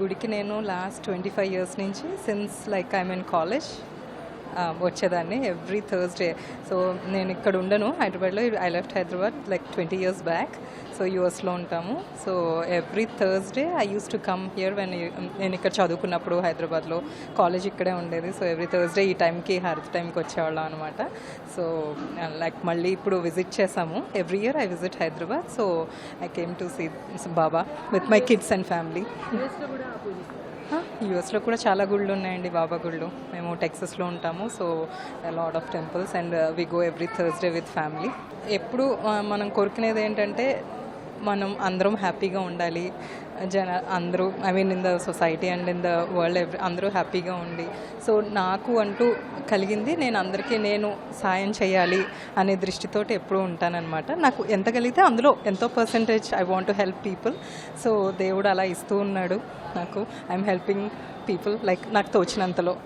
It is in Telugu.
గుడికి నేను లాస్ట్ ట్వంటీ ఫైవ్ ఇయర్స్ నుంచి since like I mean college వచ్చేదాన్ని ఎవ్రీ థర్స్డే సో నేను ఇక్కడ ఉండను హైదరాబాద్లో. I left Hyderabad like twenty years back so యూఎస్లో ఉంటాము. So every Thursday I use to come here when నేను ఇక్కడ చదువుకున్నప్పుడు హైదరాబాద్లో. కాలేజ్ ఇక్కడే ఉండేది. సో ఎవ్రీ థర్స్డే ఈ టైంకి హారతి టైంకి వచ్చేవాళ్ళం అనమాట సో లైక్ మళ్ళీ ఇప్పుడు విజిట్ చేసాము. Every year I visit Hyderabad so I came to see Baba with my kids and family యూఎస్లో కూడా చాలా గుళ్ళు ఉన్నాయండి బాబా గుళ్ళు. మేము టెక్సస్లో ఉంటాము so lot of temples and we go every Thursday with family ఎప్పుడు uh, మనం కోరుకునేది ఏంటంటే మనం అందరం హ్యాపీగా ఉండాలి. జన అందరూ I mean in the society and in the world every అందరూ హ్యాపీగా ఉండి. సో నాకు అంటూ కలిగింది నేను అందరికీ నేను సాయం చేయాలి అనే దృష్టితోటి ఎప్పుడూ ఉంటానన్నమాట. నాకు ఎంత కలిగితే అందులో ఎంతో percentage I want to help people so దేవుడు అలా ఇస్తూ ఉన్నాడు నాకు. ఐఎమ్ హెల్పింగ్ పీపుల్ లైక్ నాకు తోచినంతలో.